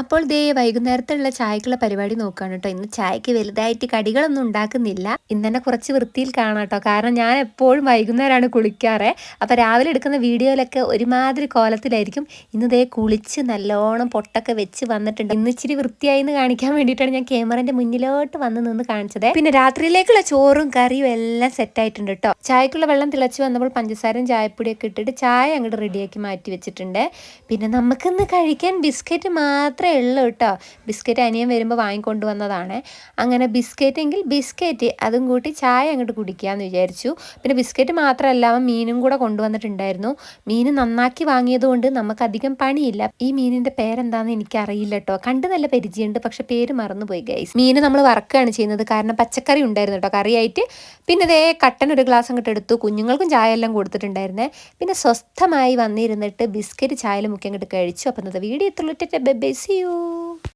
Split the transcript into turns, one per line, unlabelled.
അപ്പോൾ ദേ വൈകുന്നേരത്തുള്ള ചായക്കുള്ള പരിപാടി നോക്കുകയാണ് കേട്ടോ. ഇന്ന് ചായക്ക് വലുതായിട്ട് കടികളൊന്നും ഉണ്ടാക്കുന്നില്ല. ഇന്ന് തന്നെ കുറച്ച് വൃത്തിയിൽ കാണാം കേട്ടോ. കാരണം ഞാൻ എപ്പോഴും വൈകുന്നേരമാണ് കുളിക്കാറ്. അപ്പോൾ രാവിലെ എടുക്കുന്ന വീഡിയോയിലൊക്കെ ഒരുമാതിരി കോലത്തിലായിരിക്കും. ഇന്ന് ദേ കുളിച്ച് നല്ലോണം പൊട്ടൊക്കെ വെച്ച് വന്നിട്ടുണ്ട്. ഇന്ന് ഇച്ചിരി വൃത്തിയായി എന്ന് കാണിക്കാൻ വേണ്ടിയിട്ടാണ് ഞാൻ ക്യാമറന്റെ മുന്നിലോട്ട് വന്ന് നിന്ന് കാണിച്ചത്. പിന്നെ രാത്രിയിലേക്കുള്ള ചോറും കറിയും എല്ലാം സെറ്റ് ആയിട്ടുണ്ട് കേട്ടോ. ചായക്കുള്ള വെള്ളം തിളച്ച് വന്നപ്പോൾ പഞ്ചസാരയും ചായപ്പൊടിയൊക്കെ ഇട്ടിട്ട് ചായ അങ്ങോട്ട് റെഡിയാക്കി മാറ്റി വെച്ചിട്ടുണ്ട്. പിന്നെ നമുക്കിന്ന് കഴിക്കാൻ ബിസ്ക്കറ്റ് മാത്രം മാത്രമേ ഉള്ളൂ കേട്ടോ. ബിസ്ക്കറ്റ് അനിയൻ വരുമ്പോൾ വാങ്ങിക്കൊണ്ട് വന്നതാണ് അങ്ങനെ ബിസ്ക്കറ്റ് എങ്കിൽ ബിസ്ക്കറ്റ് അതും കൂട്ടി ചായ അങ്ങോട്ട് കുടിക്കാമെന്ന് വിചാരിച്ചു. പിന്നെ ബിസ്ക്കറ്റ് മാത്രമല്ല മീനും കൂടെ കൊണ്ടുവന്നിട്ടുണ്ടായിരുന്നു. മീൻ നന്നാക്കി വാങ്ങിയതുകൊണ്ട് നമുക്കധികം പണിയില്ല. ഈ മീനിന്റെ പേരെന്താണെന്ന് എനിക്കറിയില്ല കേട്ടോ. കണ്ട് നല്ല പരിചയമുണ്ട് പക്ഷെ പേര് മറന്നുപോയി ഗൈസ് മീൻ നമ്മൾ വറക്കുകയാണ് ചെയ്യുന്നത്. കാരണം പച്ചക്കറി ഉണ്ടായിരുന്നു കേട്ടോ കറിയായിട്ട്. പിന്നെ ഇതേ കട്ടൻ ഒരു ഗ്ലാസ് അങ്ങോട്ട് എടുത്തു. കുഞ്ഞുങ്ങൾക്കും ചായ എല്ലാം കൊടുത്തിട്ടുണ്ടായിരുന്നേ. പിന്നെ സ്വസ്ഥമായി വന്നിരുന്നിട്ട് ബിസ്ക്കറ്റ് ചായയിൽ മുക്കി അങ്ങോട്ട് കഴിച്ചു. അപ്പം വീഡിയോ എത്തുള്ളൂ ബൈ See 哟.